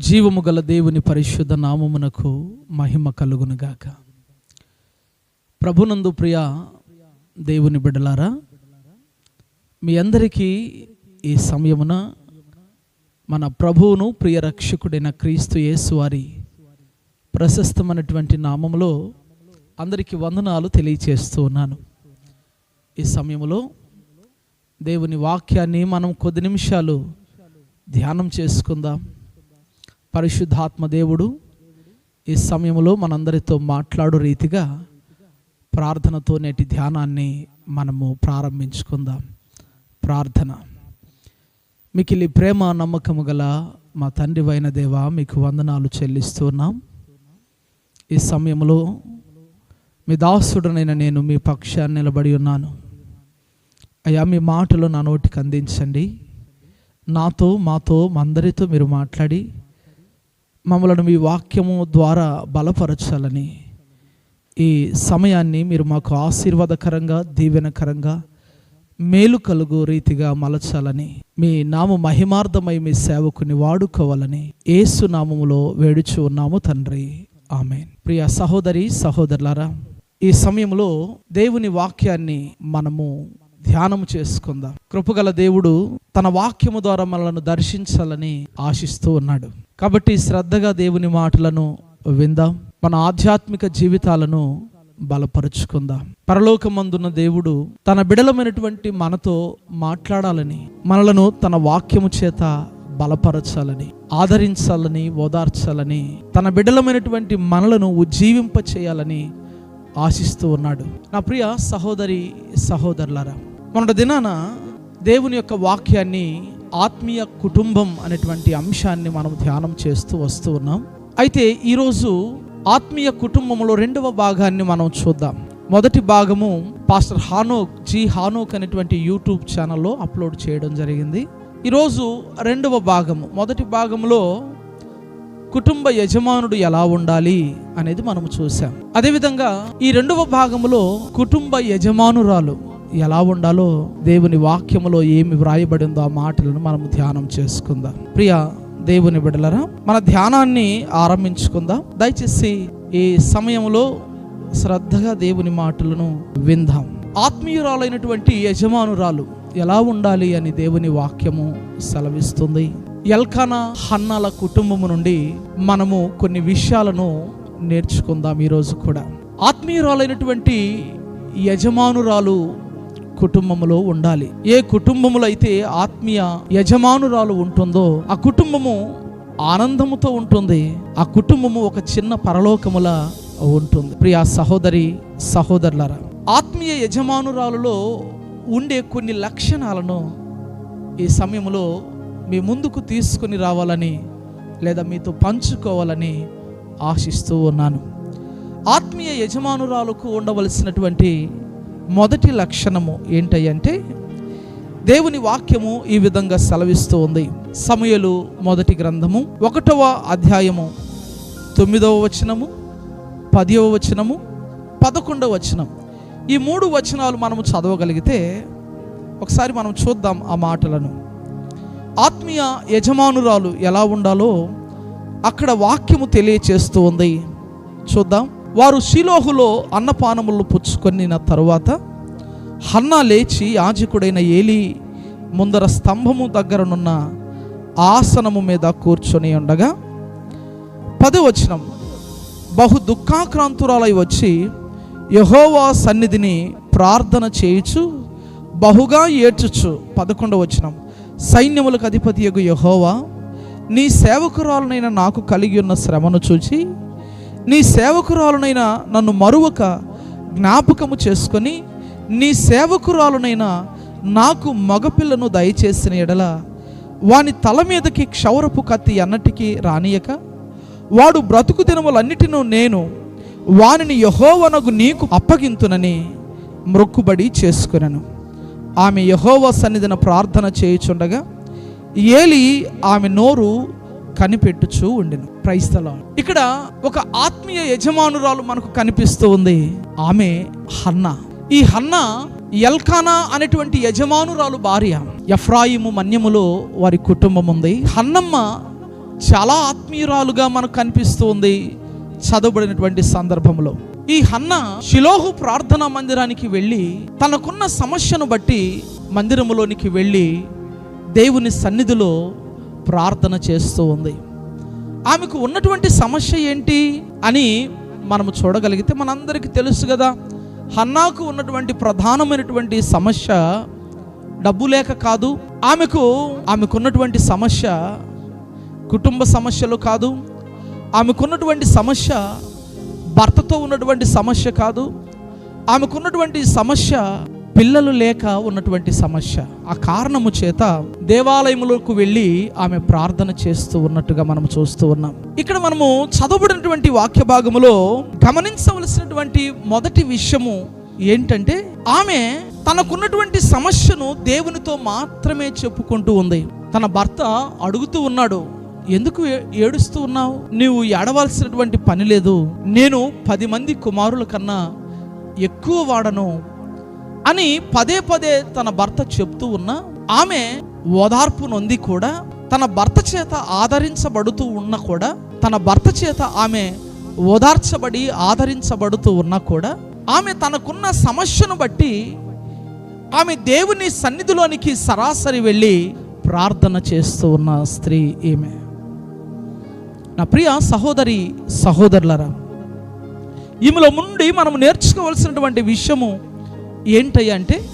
జీవము గల దేవుని పరిశుద్ధ నామమునకు మహిమ కలుగునుగాక. ప్రభునందు ప్రియ దేవుని బిడలారా మీ అందరికీ ఈ సమయమున మన ప్రభువును ప్రియ రక్షకుడైన క్రీస్తు యేసు వారి ప్రశస్తమైనటువంటి నామములో అందరికీ వందనాలు తెలియచేస్తూ ఉన్నాను. ఈ సమయంలో దేవుని వాక్యాన్ని మనం కొద్ది నిమిషాలు ధ్యానం చేసుకుందాం. పరిశుద్ధాత్మ దేవుడు ఈ సమయంలో మనందరితో మాట్లాడు రీతిగా ప్రార్థనతో నేటి ధ్యానాన్ని మనము ప్రారంభించుకుందాం. ప్రార్థన. మికిలి ప్రేమ నమ్మకము గల మా తండ్రి అయిన దేవా మీకు వందనాలు చెల్లిస్తున్నాం. ఈ సమయంలో మీ దాసుడనైన నేను మీ పక్షాన్ని నిలబడి ఉన్నాను. అయ్యా మీ మాటలు నా నోటికి అందించండి. నాతో మాతో మా అందరితో మీరు మాట్లాడి మమ్మలను మీ వాక్యము ద్వారా బలపరచాలని ఈ సమయాన్ని మీరు మాకు ఆశీర్వాదకరంగా దీవెనకరంగా మేలు కలుగు రీతిగా మలచాలని మీ నామ మహిమార్థమై మీ సేవకుని వాడుకోవాలని ఏసు నామములో వేడుచు ఉన్నాము తండ్రి. ఆమె ప్రియ సహోదరి సహోదరులారా ఈ సమయంలో దేవుని వాక్యాన్ని మనము ధ్యానం చేసుకుందాం. కృపగల దేవుడు తన వాక్యము ద్వారా మనలను దర్శించాలని ఆశిస్తూ ఉన్నాడు. కాబట్టి శ్రద్ధగా దేవుని మాటలను విందాం. మన ఆధ్యాత్మిక జీవితాలను బలపరుచుకుందాం. పరలోకమందున్న దేవుడు తన బిడలమైనటువంటి మనతో మాట్లాడాలని మనలను తన వాక్యము చేత బలపరచాలని ఆదరించాలని ఓదార్చాలని తన బిడ్డలమైనటువంటి మనలను ఉజ్జీవింప చేయాలని ఆశిస్తూ ఉన్నాడు. నా ప్రియ సహోదరి సహోదరులారా మొన్నటి దినాన దేవుని యొక్క వాక్యాన్ని ఆత్మీయ కుటుంబం అనేటువంటి అంశాన్ని మనం ధ్యానం చేస్తూ వస్తూ ఉన్నాం. అయితే ఈరోజు ఆత్మీయ కుటుంబంలో రెండవ భాగాన్ని మనం చూద్దాం. మొదటి భాగము పాస్టర్ హానోక్ జీ హానోక్ అనేటువంటి యూట్యూబ్ ఛానల్లో అప్లోడ్ చేయడం జరిగింది. ఈరోజు రెండవ భాగము మొదటి భాగంలో కుటుంబ యజమానుడు ఎలా ఉండాలి అనేది మనం చూసాం అదేవిధంగా ఈ రెండవ భాగంలో కుటుంబ యజమానురాలు ఎలా ఉండాలో దేవుని వాక్యములో ఏమి వ్రాయబడిందో ఆ మాటలను మనం ధ్యానం చేసుకుందాం. ప్రియ దేవుని బిడలరా మన ధ్యానాన్ని ఆరంభించుకుందాం. దయచేసి ఈ సమయంలో శ్రద్ధగా దేవుని మాటలను విందాం. ఆత్మీయురాలైనటువంటి యజమానురాలు ఎలా ఉండాలి అని దేవుని వాక్యము సెలవిస్తుంది. ఎల్కానా హన్నాల కుటుంబము నుండి మనము కొన్ని విషయాలను నేర్చుకుందాం ఈరోజు కూడా. ఆత్మీయురాలైనటువంటి యజమానురాలు కుటుంబములో ఉండాలి. ఏ కుటుంబములో అయితే ఆత్మీయ యజమానురాలు ఉంటుందో ఆ కుటుంబము ఆనందముతో ఉంటుంది. ఆ కుటుంబము ఒక చిన్న పరలోకములా ఉంటుంది. ప్రియా సహోదరి సహోదరులరా ఆత్మీయ యజమానురాలులో ఉండే కొన్ని లక్షణాలను ఈ సమయంలో మీ ముందుకు తీసుకుని రావాలని లేదా మీతో పంచుకోవాలని ఆశిస్తూ ఉన్నాను. ఆత్మీయ యజమానురాలకు ఉండవలసినటువంటి మొదటి లక్షణము ఏంటంటే దేవుని వాక్యము ఈ విధంగా సెలవిస్తూ ఉంది. సమయలు మొదటి గ్రంథము ఒకటవ అధ్యాయము తొమ్మిదవ వచనము పదవ వచనము పదకొండవ వచనం ఈ మూడు వచనాలు మనము చదవగలిగితే ఒకసారి మనం చూద్దాం ఆ మాటలను. ఆత్మీయ యజమానురాలు ఎలా ఉండాలో అక్కడ వాక్యము తెలియచేస్తూ ఉంది. చూద్దాం. వారు శిలోహులో అన్నపానములు పుచ్చుకొనిన తరువాత హన్నా లేచి యాజకుడైన ఏలి ముందర స్తంభము దగ్గరనున్న ఆసనము మీద కూర్చొని ఉండగా పదవచనం. బహు దుఃఖాక్రాంతురాలై వచ్చి యహోవా సన్నిధిని ప్రార్థన చేయుచు బహుగా ఏడ్చుచు. పదకొండవచనం. వచనం సైన్యములకు అధిపతి యగు యహోవా నీ సేవకురాలనైన నాకు కలిగి ఉన్న శ్రమను చూచి నీ సేవకురాలునైనా నన్ను మరువక జ్ఞాపకము చేసుకొని నీ సేవకురాలునైనా నాకు మగపిల్లను దయచేసిన ఎడల వాని తల మీదకి క్షౌరపు కత్తి అన్నటికీ రానియక వాడు బ్రతుకు దినములన్నిటినూ నేను వానిని యహోవనగు నీకు అప్పగింతునని మ్రొక్కుబడి చేసుకునను. ఆమె యహోవ సన్నిధిన ప్రార్థన చేయుచుండగా ఏలి ఆమె నోరు కనిపెట్టుచూ ఉండెను. క్రైస్తలో ఇక్కడ ఒక ఆత్మీయ యజమానురాలు మనకు కనిపిస్తూ ఉంది. ఆమె హన్న. ఈ హన్న ఎల్కానా అనేటువంటి యజమానురాలు భార్య. ఎఫ్రాయిము మన్యములో వారి కుటుంబం ఉంది. హన్నమ్మ చాలా ఆత్మీయురాలుగా మనకు కనిపిస్తూ ఉంది చదవబడినటువంటి సందర్భంలో ఈ హన్న శిలోహు ప్రార్థనా మందిరానికి వెళ్ళి తనకున్న సమస్యను బట్టి మందిరములోనికి వెళ్ళి దేవుని సన్నిధిలో ప్రార్థన చేస్తూ ఉంది. ఆమెకు ఉన్నటువంటి సమస్య ఏంటి అని మనము చూడగలిగితే మనందరికీ తెలుసు కదా హన్నాకు ఉన్నటువంటి ప్రధానమైనటువంటి సమస్య డబ్బు లేక కాదు ఆమెకు ఆమెకున్నటువంటి సమస్య కుటుంబ సమస్యలు కాదు ఆమెకున్నటువంటి సమస్య భర్తతో ఉన్నటువంటి సమస్య కాదు. ఆమెకున్నటువంటి సమస్య పిల్లలు లేక ఉన్నటువంటి సమస్య. ఆ కారణము చేత దేవాలయములకు వెళ్ళి ఆమె ప్రార్థన చేస్తూ ఉన్నట్టుగా మనం చూస్తూ ఉన్నాం. ఇక్కడ మనము చదవబడినటువంటి వాక్య భాగములో గమనించవలసినటువంటి మొదటి విషయము ఏంటంటే ఆమె తనకున్నటువంటి సమస్యను దేవునితో మాత్రమే చెప్పుకుంటూ ఉంది. తన భర్త అడుగుతూ ఉన్నాడు ఎందుకు ఏ- ఏడుస్తూ ఉన్నావు? నీవు ఏడవలసినటువంటి పని లేదు. నేను పది మంది కుమారుల కన్నా ఎక్కువ వాడను అని పదే పదే తన భర్త చెప్తూ ఉన్నా ఆమె ఓదార్పు నొంది కూడా తన భర్త చేత ఆదరించబడుతూ ఉన్న కూడా తన భర్త చేత ఆమె ఓదార్చబడి ఆదరించబడుతూ ఉన్నా కూడా ఆమె తనకున్న సమస్యను బట్టి ఆమె దేవుని సన్నిధిలోనికి సరాసరి వెళ్ళి ప్రార్థన చేస్తూ ఉన్న స్త్రీ ఈమె. నా ప్రియ సహోదరి సహోదరులరా ఈమెలో నుండి మనం నేర్చుకోవాల్సినటువంటి విషయము ఏంటంటే అంటే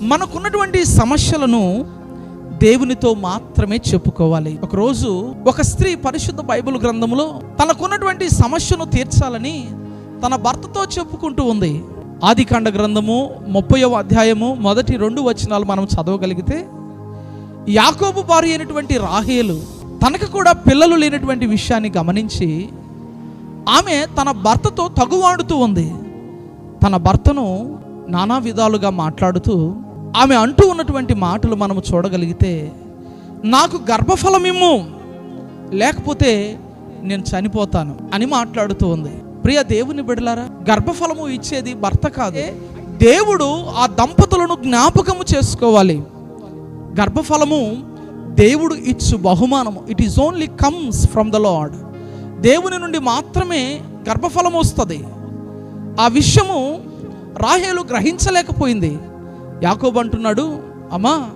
మనకున్నటువంటి సమస్యలను దేవునితో మాత్రమే చెప్పుకోవాలి. ఒకరోజు ఒక స్త్రీ పరిశుద్ధ బైబిల్ గ్రంథంలో తనకున్నటువంటి సమస్యను తీర్చాలని తన భర్తతో చెప్పుకుంటూ ఉంది. ఆదికాండ గ్రంథము ముప్పయవ అధ్యాయము మొదటి రెండు వచనాలు మనం చదవగలిగితే యాకోబు భార్య అయినటువంటి రాహేలు తనకు కూడా పిల్లలు లేనటువంటి విషయాన్ని గమనించి ఆమె తన భర్తతో తగువాడుతూ ఉంది. తన భర్తను నానా విధాలుగా మాట్లాడుతూ ఆమె అంటూ ఉన్నటువంటి మాటలు మనము చూడగలిగితే నాకు గర్భఫలం ఇమ్ము లేకపోతే నేను చనిపోతాను అని మాట్లాడుతూ ఉంది. ప్రియ దేవుని బిడలారా గర్భఫలము ఇచ్చేది భర్త కాదు. దేవుడు ఆ దంపతులను జ్ఞాపకము చేసుకోవాలి. గర్భఫలము దేవుడు ఇచ్చు బహుమానము. It is only comes from the lord దేవుని నుండి మాత్రమే గర్భఫలం వస్తుంది. ఆ విషయము రాహేలు గ్రహించలేకపోయింది. యాకోబు అంటున్నాడు అమ్మా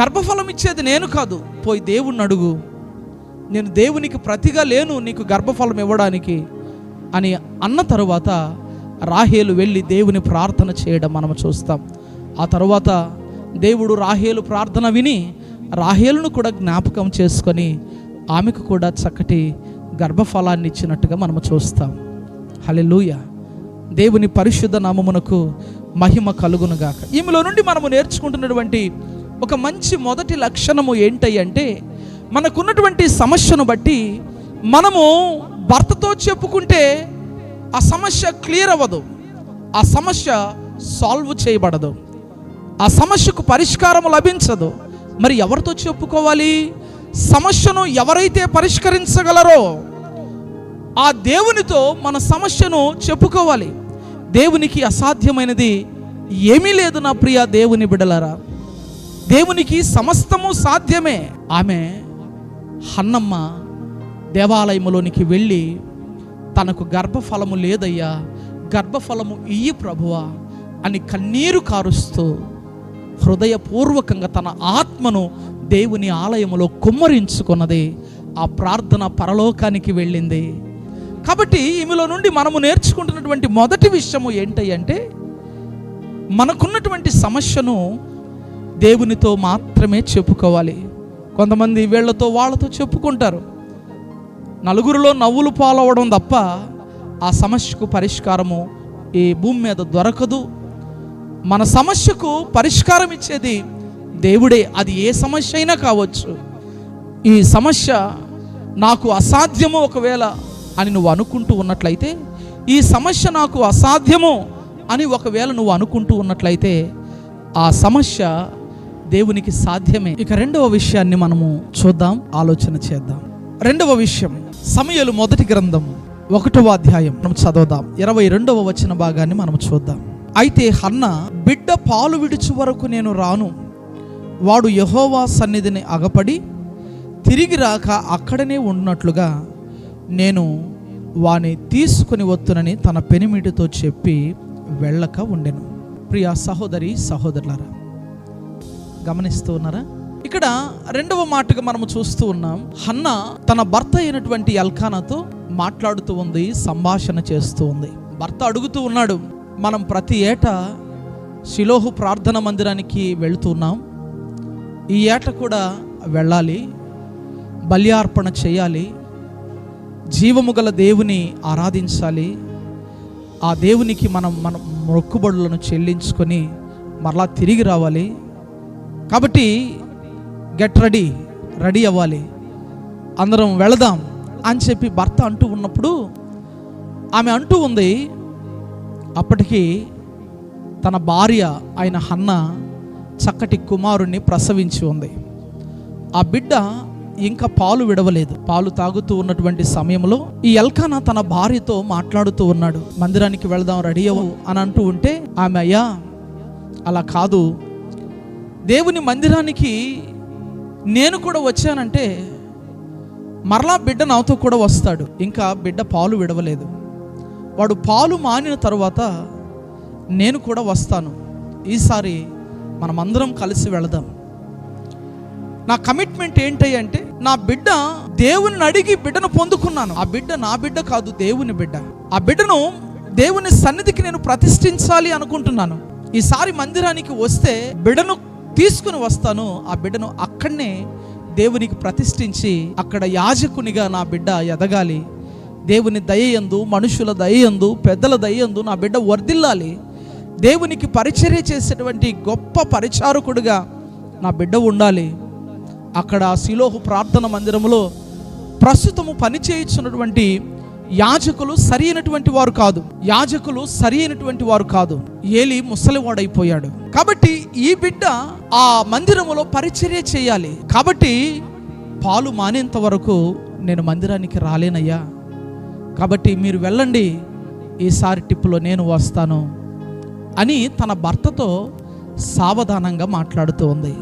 గర్భఫలం ఇచ్చేది నేను కాదు. పోయి దేవుణ్ణి అడుగు. నేను దేవునికి ప్రతిగా లేను నీకు గర్భఫలం ఇవ్వడానికి. అని అన్న తరువాత రాహేలు వెళ్ళి దేవుని ప్రార్థన చేయడం మనం చూస్తాం. ఆ తరువాత దేవుడు రాహేలు ప్రార్థన విని రాహేలును కూడా జ్ఞాపకం చేసుకొని ఆమెకు కూడా చక్కటి గర్భఫలాన్ని ఇచ్చినట్టుగా మనం చూస్తాం. హలెలూయ దేవుని పరిశుద్ధ నామమునకు మహిమ కలుగునుగాక. ఈమెలో నుండి మనము నేర్చుకుంటున్నటువంటి ఒక మంచి మొదటి లక్షణము ఏంటంటే అంటే మనకున్నటువంటి సమస్యను బట్టి మనము భర్తతో చెప్పుకుంటే ఆ సమస్య క్లియర్ అవ్వదు. ఆ సమస్య సాల్వ్ చేయబడదు. ఆ సమస్యకు పరిష్కారం లభించదు. మరి ఎవరితో చెప్పుకోవాలి? సమస్యను ఎవరైతే పరిష్కరించగలరో ఆ దేవునితో మన సమస్యను చెప్పుకోవాలి. దేవునికి అసాధ్యమైనది ఏమీ లేదు నా ప్రియ దేవుని బిడలరా. దేవునికి సమస్తము సాధ్యమే. ఆమె హన్నమ్మ దేవాలయములోనికి వెళ్ళి తనకు గర్భఫలము లేదయ్యా గర్భఫలము ఇయ్యి ప్రభువా అని కన్నీరు కారుస్తూ హృదయపూర్వకంగా తన ఆత్మను దేవుని ఆలయంలో కుమ్మరించుకున్నది. ఆ ప్రార్థన పరలోకానికి వెళ్ళింది. కాబట్టి ఈమెలో నుండి మనము నేర్చుకుంటున్నటువంటి మొదటి విషయము ఏంటి అంటే మనకున్నటువంటి సమస్యను దేవునితో మాత్రమే చెప్పుకోవాలి. కొంతమంది వీళ్ళతో వాళ్ళతో చెప్పుకుంటారు. నలుగురిలో నవ్వులు పాలవడం తప్ప ఆ సమస్యకు పరిష్కారము ఈ భూమి మీద దొరకదు. మన సమస్యకు పరిష్కారం ఇచ్చేది దేవుడే. అది ఏ సమస్య అయినా కావచ్చు. ఈ సమస్య నాకు అసాధ్యము ఒకవేళ అని నువ్వు అనుకుంటూ ఉన్నట్లయితే ఈ సమస్య నాకు అసాధ్యము అని ఒకవేళ నువ్వు అనుకుంటూ ఉన్నట్లయితే ఆ సమస్య దేవునికి సాధ్యమే. ఇక రెండవ విషయాన్ని మనము చూద్దాం ఆలోచన చేద్దాం. రెండవ విషయం సమయలు మొదటి గ్రంథం ఒకటవ అధ్యాయం. మనం చదువుదాం. ఇరవై రెండవ వచ్చిన భాగాన్ని మనం చూద్దాం. అయితే హన్న బిడ్డ పాలు విడిచి వరకు నేను రాను. వాడు యహోవా సన్నిధిని అగపడి తిరిగి రాక అక్కడనే ఉన్నట్లుగా నేను వాని తీసుకుని వత్తునని తన పెనిమిటితో చెప్పి వెళ్ళక ఉండెను. ప్రియ సహోదరి సహోదరులారా గమనిస్తూ ఉన్నారా? ఇక్కడ రెండవ మాటగా మనము చూస్తూ ఉన్నాం. హన్న తన భర్త అయినటువంటి ఎల్కానాతో మాట్లాడుతూ ఉంది సంభాషణ చేస్తూ ఉంది. భర్త అడుగుతూ ఉన్నాడు మనం ప్రతి ఏటా శిలోహు ప్రార్థన మందిరానికి వెళుతున్నాం. ఈ ఏట కూడా వెళ్ళాలి. బల్యార్పణ చేయాలి. జీవము గల దేవుని ఆరాధించాలి. ఆ దేవునికి మనం మన మొక్కుబడులను చెల్లించుకొని మరలా తిరిగి రావాలి. కాబట్టి గెట్ రెడీ రెడీ అవ్వాలి. అందరం వెళదాం అని చెప్పి భర్త అంటూ ఉన్నప్పుడు ఆమె అంటూ ఉంది అప్పటికి తన భార్య ఆయన హన్న చక్కటి కుమారుణ్ణి ప్రసవించి ఉంది. ఆ బిడ్డ ఇంకా పాలు విడవలేదు. పాలు తాగుతూ ఉన్నటువంటి సమయంలో ఈ ఎల్కానా తన భార్యతో మాట్లాడుతూ ఉన్నాడు. మందిరానికి వెళదాం రెడీ అవ్వు అని అంటూ ఉంటే ఆమె అయ్యా అలా కాదు. దేవుని మందిరానికి నేను కూడా వచ్చానంటే మరలా బిడ్డ నాతో కూడా వస్తాడు. ఇంకా బిడ్డ పాలు విడవలేదు. వాడు పాలు మానిన తర్వాత నేను కూడా వస్తాను. ఈసారి మనమందరం కలిసి వెళదాం. నా కమిట్మెంట్ ఏంటి అంటే నా బిడ్డ దేవుని అడిగి బిడ్డను పొందుకున్నాను. ఆ బిడ్డ నా బిడ్డ కాదు దేవుని బిడ్డ. ఆ బిడ్డను దేవుని సన్నిధికి నేను ప్రతిష్ఠించాలి అనుకుంటున్నాను. ఈసారి మందిరానికి వస్తే బిడ్డను తీసుకుని వస్తాను. ఆ బిడ్డను అక్కడనే దేవునికి ప్రతిష్ఠించి అక్కడ యాజకునిగా నా బిడ్డ ఎదగాలి. దేవుని దయయందు మనుషుల దయయందు పెద్దల దయయందు నా బిడ్డ వర్ధిల్లాలి. దేవునికి పరిచర్య చేసేటువంటి గొప్ప పరిచారకుడుగా నా బిడ్డ ఉండాలి. అక్కడ శిలోహు ప్రార్థన మందిరములో ప్రస్తుతము పనిచేయుచున్నటువంటి యాజకులు సరి అయినటువంటి వారు కాదు. యాజకులు సరి అయినటువంటి వారు కాదు. ఏలి ముసలివాడైపోయాడు. కాబట్టి ఈ బిడ్డ ఆ మందిరములో పరిచర్య చేయాలి. కాబట్టి పాలు మానేంత వరకు నేను మందిరానికి రాలేనయ్యా. కాబట్టి మీరు వెళ్ళండి ఈసారి టిప్పులో నేను వస్తాను అని తన భర్తతో సావధానంగా మాట్లాడుతూ ఉంది.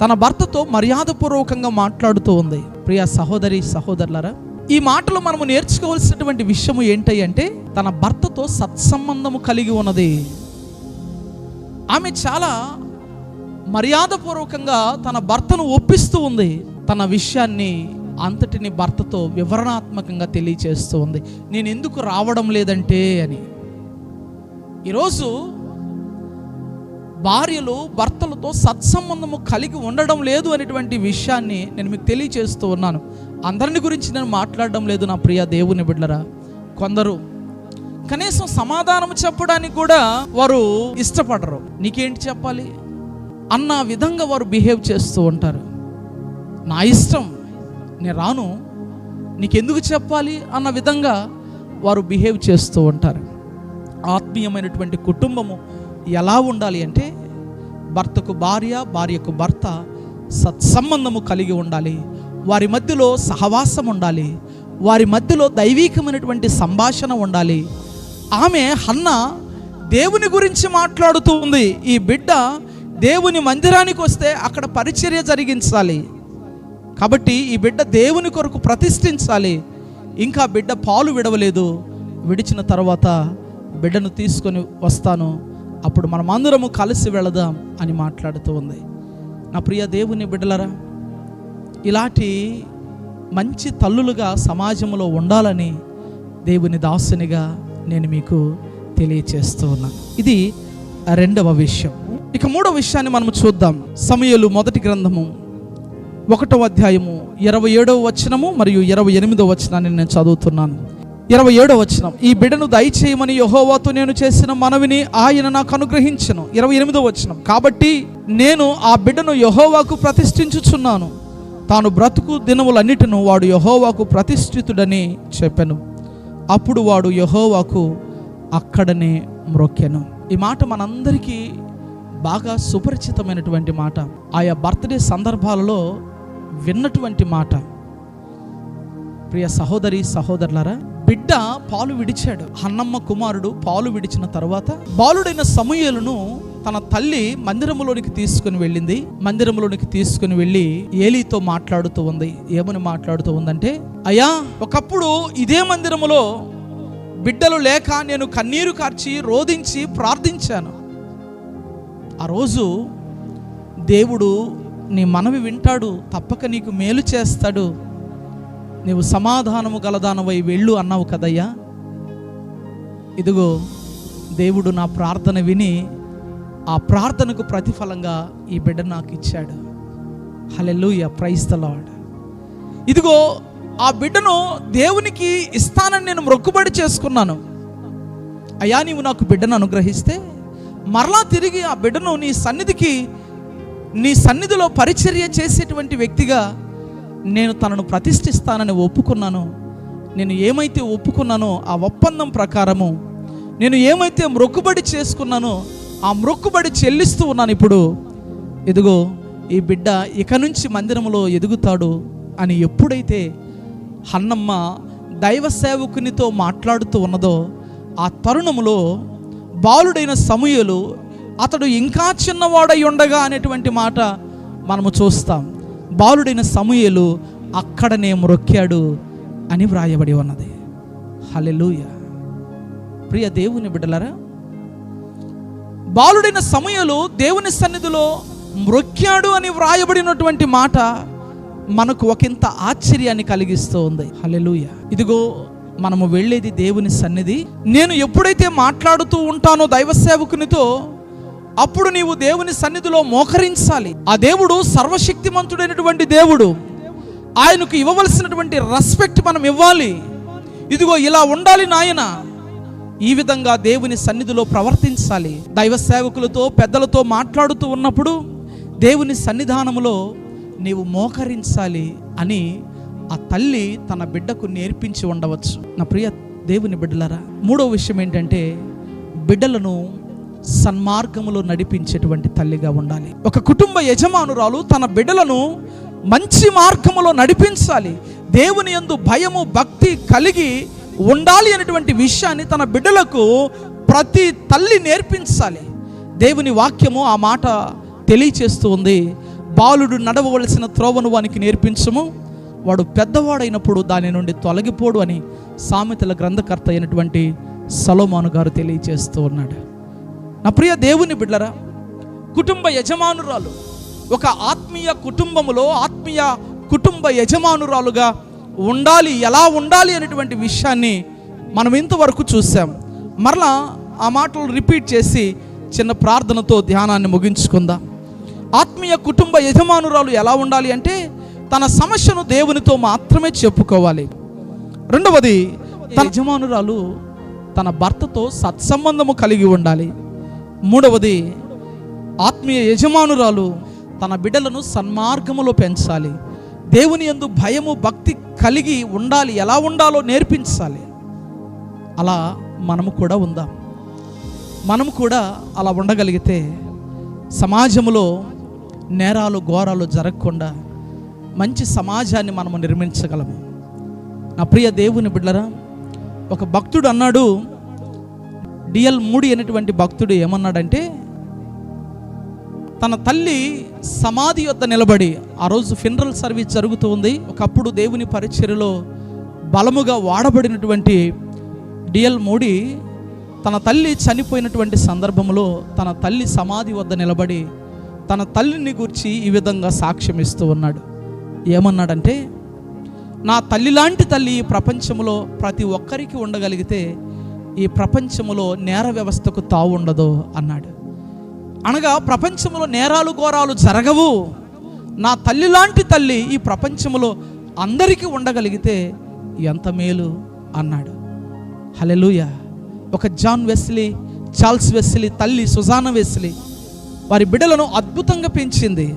తన భర్తతో మర్యాదపూర్వకంగా మాట్లాడుతూ ఉంది. ప్రియ సహోదరి సహోదరులరా ఈ మాటలు మనము నేర్చుకోవాల్సినటువంటి విషయము ఏంటి అంటే తన భర్తతో సత్సంబంధము కలిగి ఉన్నది. ఆమె చాలా మర్యాదపూర్వకంగా తన భర్తను ఒప్పిస్తూ ఉంది తన విషయాన్ని. అంతటిని భర్తతో వివరణాత్మకంగా తెలియచేస్తూ ఉంది. నేను ఎందుకు రావడం లేదంటే అని. ఈరోజు భార్యలు భర్తలతో సత్సంబంధము కలిగి ఉండడం లేదు అనేటువంటి విషయాన్ని నేను మీకు తెలియచేస్తూ ఉన్నాను. అందరిని గురించి నేను మాట్లాడడం లేదు నా ప్రియ దేవుని బిడ్డరా కొందరు కనీసం సమాధానం చెప్పడానికి కూడా వారు ఇష్టపడరు. నీకేంటి చెప్పాలి? అన్న విధంగా వారు బిహేవ్ చేస్తూ ఉంటారు. నా ఇష్టం నేను రాను. నీకెందుకు చెప్పాలి? అన్న విధంగా వారు బిహేవ్ చేస్తూ ఉంటారు. ఆత్మీయమైనటువంటి కుటుంబము ఎలా ఉండాలి అంటే భర్తకు భార్య భార్యకు భర్త సత్సంబంధము కలిగి ఉండాలి. వారి మధ్యలో సహవాసం ఉండాలి. వారి మధ్యలో దైవీకమైనటువంటి సంభాషణ ఉండాలి. ఆమె హన్న దేవుని గురించి మాట్లాడుతూ ఉంది ఈ బిడ్డ దేవుని మందిరానికి వస్తే అక్కడ పరిచర్య జరిగించాలి. కాబట్టి ఈ బిడ్డ దేవుని కొరకు ప్రతిష్ఠించాలి. ఇంకా బిడ్డ పాలు విడవలేదు. విడిచిన తర్వాత బిడ్డను తీసుకొని వస్తాను. అప్పుడు మనం అందరము కలిసి వెళదాం అని మాట్లాడుతూ ఉంది. నా ప్రియ దేవుని బిడ్డలరా ఇలాంటి మంచి తల్లులుగా సమాజంలో ఉండాలని దేవుని దాసునిగా నేను మీకు తెలియచేస్తూ ఉన్నాను ఇది రెండవ విషయం. ఇక మూడవ విషయాన్ని మనం చూద్దాం. సమయలు మొదటి గ్రంథము ఒకటో అధ్యాయము ఇరవై ఏడవ వచనము మరియు ఇరవై ఎనిమిదవ వచనాన్ని నేను చదువుతున్నాను. ఇరవై ఏడవ వచనం ఈ బిడ్డను దయచేయమని యహోవాతో నేను చేసిన మనవిని ఆయన నాకు అనుగ్రహించను. ఇరవై ఎనిమిదవ వచనం కాబట్టి నేను ఆ బిడ్డను యహోవాకు ప్రతిష్ఠించుచున్నాను. తాను బ్రతుకు దినములన్నిటిను వాడు యహోవాకు ప్రతిష్ఠితుడని చెప్పెను. అప్పుడు వాడు యహోవాకు అక్కడనే మ్రొక్కెను. ఈ మాట మనందరికీ బాగా సుపరిచితమైనటువంటి మాట. ఆయా బర్త్డే సందర్భాలలో విన్నటువంటి మాట. ప్రియ సహోదరి సహోదరులారా బిడ్డ పాలు విడిచాడు. అన్నమ్మ కుమారుడు పాలు విడిచిన తర్వాత బాలుడైన సమూహలను తన తల్లి మందిరములోనికి తీసుకుని వెళ్ళింది. మందిరములోనికి తీసుకుని వెళ్ళి ఏలీతో మాట్లాడుతూ ఉంది. ఏమని మాట్లాడుతూ ఉందంటే అయ్యా ఒకప్పుడు ఇదే మందిరములో బిడ్డలు లేక నేను కన్నీరు కార్చి రోధించి ప్రార్థించాను. ఆ రోజు దేవుడు నీ మనవి వింటాడు తప్పక నీకు మేలు చేస్తాడు. నీవు సమాధానము గలదానవై వెళ్ళు అన్నావు కదయ్యా. ఇదిగో దేవుడు నా ప్రార్థన విని ఆ ప్రార్థనకు ప్రతిఫలంగా ఈ బిడ్డ నాకు ఇచ్చాడు. హలెలూయ ప్రైస్తలాడ్ ఇదిగో ఆ బిడ్డను దేవునికి ఇస్తానని నేను మొక్కుబడి చేసుకున్నాను. అయ్యా నీవు నాకు బిడ్డను అనుగ్రహిస్తే మరలా తిరిగి ఆ బిడ్డను నీ సన్నిధికి నీ సన్నిధిలో పరిచర్య చేసేటువంటి వ్యక్తిగా నేను తనను ప్రతిష్ఠిస్తానని ఒప్పుకున్నాను. నేను ఏమైతే ఒప్పుకున్నానో ఆ ఒప్పందం ప్రకారము నేను ఏమైతే మొక్కుబడి చేసుకున్నానో ఆ మొక్కుబడి చెల్లిస్తూ ఉన్నాను ఇప్పుడు. ఇదిగో ఈ బిడ్డ ఇక నుంచి మందిరంలో ఎదుగుతాడు అని ఎప్పుడైతే హన్నమ్మ దైవ సేవకునితో మాట్లాడుతూ ఉన్నదో ఆ తరుణములో బాలుడైన సమూయలు అతడు ఇంకా చిన్నవాడై ఉండగా అనేటువంటి మాట మనము చూస్తాం. బాలుడైన సమూయలు అక్కడనే మ్రొక్కాడు అని వ్రాయబడి ఉన్నది. హలెలూయ ప్రియ దేవుని బిడ్డలరా బాలుడైన సమయలు దేవుని సన్నిధిలో మ్రొక్కాడు అని వ్రాయబడినటువంటి మాట మనకు ఒకంత ఆశ్చర్యాన్ని కలిగిస్తూ ఉంది. హలెలూయ ఇదిగో మనము వెళ్ళేది దేవుని సన్నిధి. నేను ఎప్పుడైతే మాట్లాడుతూ ఉంటానో దైవ సేవకునితో అప్పుడు నీవు దేవుని సన్నిధిలో మోకరించాలి. ఆ దేవుడు సర్వశక్తిమంతుడైనటువంటి దేవుడు. ఆయనకు ఇవ్వవలసినటువంటి రెస్పెక్ట్ మనం ఇవ్వాలి. ఇదిగో ఇలా ఉండాలి నాయన. ఈ విధంగా దేవుని సన్నిధిలో ప్రవర్తించాలి. దైవ సేవకులతో పెద్దలతో మాట్లాడుతూ ఉన్నప్పుడు దేవుని సన్నిధానములో నీవు మోకరించాలి అని ఆ తల్లి తన బిడ్డకు నేర్పించి ఉండవచ్చు. నా ప్రియ దేవుని బిడ్డలరా మూడో విషయం ఏంటంటే బిడ్డలను సన్మార్గములో నడిపించేటువంటి తల్లిగా ఉండాలి. ఒక కుటుంబ యజమానురాలు తన బిడ్డలను మంచి మార్గములో నడిపించాలి. దేవుని యందు భయము భక్తి కలిగి ఉండాలి అనేటువంటి విషయాన్ని తన బిడ్డలకు ప్రతి తల్లి నేర్పించాలి. దేవుని వాక్యము ఆ మాట తెలియచేస్తూ ఉంది. బాలుడు నడవవలసిన త్రోవను వానికి నేర్పించము. వాడు పెద్దవాడైనప్పుడు దాని నుండి తొలగిపోడు అని సామెతల గ్రంథకర్త అయినటువంటి సలోమాను గారు తెలియచేస్తూ ఉన్నాడు. నా ప్రియ దేవుని బిడ్డరా కుటుంబ యజమానురాలు ఒక ఆత్మీయ కుటుంబములో ఆత్మీయ కుటుంబ యజమానురాలుగా ఉండాలి ఎలా ఉండాలి అనేటువంటి విషయాన్ని మనం ఇంతవరకు చూసాం. మరలా ఆ మాటలు రిపీట్ చేసి చిన్న ప్రార్థనతో ధ్యానాన్ని ముగించుకుందాం. ఆత్మీయ కుటుంబ యజమానురాలు ఎలా ఉండాలి అంటే తన సమస్యను దేవునితో మాత్రమే చెప్పుకోవాలి. రెండవది తన యజమానురాలు తన భర్తతో సత్సంబంధము కలిగి ఉండాలి. మూడవది ఆత్మీయ యజమానురాలు తన బిడ్డలను సన్మార్గములో పెంచాలి. దేవుని యందు భయము భక్తి కలిగి ఉండాలి. ఎలా ఉండాలో నేర్పించాలి. అలా మనము కూడా ఉందాం. మనము కూడా అలా ఉండగలిగితే సమాజంలో నేరాలు ఘోరాలు జరగకుండా మంచి సమాజాన్ని మనము నిర్మించగలము. నా ప్రియ దేవుని బిడ్డరా ఒక భక్తుడు అన్నాడు డిఎల్ మూడి అనేటువంటి భక్తుడు ఏమన్నాడంటే తన తల్లి సమాధి యొద్ద నిలబడి ఆ రోజు ఫినరల్ సర్వీస్ జరుగుతూ ఉంది. ఒకప్పుడు దేవుని పరిచర్యలో బలముగా వాడబడినటువంటి డిఎల్ మోడీ తన తల్లి చనిపోయినటువంటి సందర్భంలో తన తల్లి సమాధి వద్ద నిలబడి తన తల్లిని గురించి ఈ విధంగా సాక్ష్యం ఇస్తూ ఉన్నాడు. ఏమన్నాడంటే నా తల్లి లాంటి తల్లి ఈ ప్రపంచంలో ప్రతి ఒక్కరికి ఉండగలిగితే ఈ ప్రపంచంలో నేర వ్యవస్థకు తావు ఉండదు అన్నాడు. అనగా ప్రపంచంలో నేరాలు ఘోరాలు జరగవు. నా తల్లి లాంటి తల్లి ఈ ప్రపంచంలో అందరికీ ఉండగలిగితే ఎంత మేలు అన్నాడు. హలెలూయ ఒక జాన్ వెస్లీ చార్ల్స్ వెస్లీ తల్లి సుజాన వెస్లీ వారి బిడ్డలను అద్భుతంగా పెంచింది.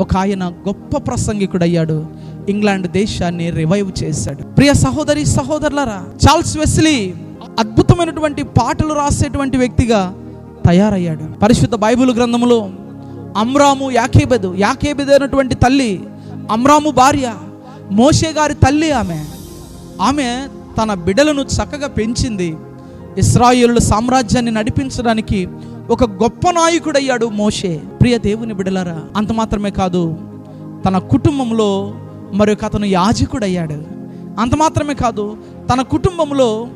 ఒక ఆయన గొప్ప ప్రసంగికుడయ్యాడు. ఇంగ్లాండ్ దేశాన్ని రివైవ్ చేశాడు. ప్రియ సహోదరి సహోదరులరా చార్ల్స్ వెస్లీ అద్భుతమైనటువంటి పాటలు రాసేటువంటి వ్యక్తిగా తయారయ్యాడు. పరిశుద్ధ బైబిల్ గ్రంథములో అమ్రాము యాకేబెదు యాకేబెదు అయినటువంటి తల్లి అమ్రాము భార్య మోషే గారి తల్లి ఆమె. ఆమె తన బిడ్డలను చక్కగా పెంచింది. ఇస్రాయేలుల సామ్రాజ్యాన్ని నడిపించడానికి ఒక గొప్ప నాయకుడయ్యాడు మోషే. ప్రియ దేవుని బిడలరా అంత మాత్రమే కాదు తన కుటుంబంలో మరొక అతను యాజకుడయ్యాడు. అంత మాత్రమే కాదు తన కుటుంబంలో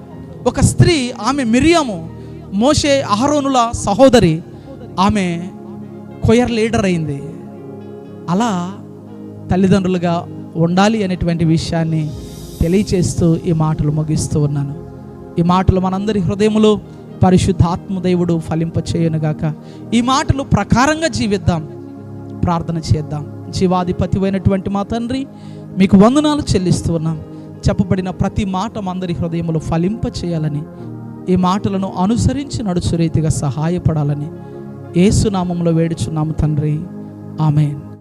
ఒక స్త్రీ ఆమె మిరియాము మోషే అహరోనుల సహోదరి ఆమె కొయర్ లీడర్ అయింది. అలా తల్లిదండ్రులుగా ఉండాలి అనేటువంటి విషయాన్ని తెలియచేస్తూ ఈ మాటలు ముగిస్తూ ఉన్నాను. ఈ మాటలు మనందరి హృదయములు పరిశుద్ధాత్మ దేవుడు ఫలింపచేయనుగాక ఈ మాటలు ప్రకారంగా జీవిద్దాం. ప్రార్థన చేద్దాం. జీవాధిపతి అయినటువంటి మా తండ్రి మీకు వందనాలు చెల్లిస్తూ ఉన్నాం. చెప్పబడిన ప్రతి మాట అందరి హృదయములో ఫలింప చేయాలని ఈ మాటలను అనుసరించి నడుచు రీతిగా సహాయపడాలని ఏసునామంలో వేడుచున్నాము తండ్రి. ఆమెన్.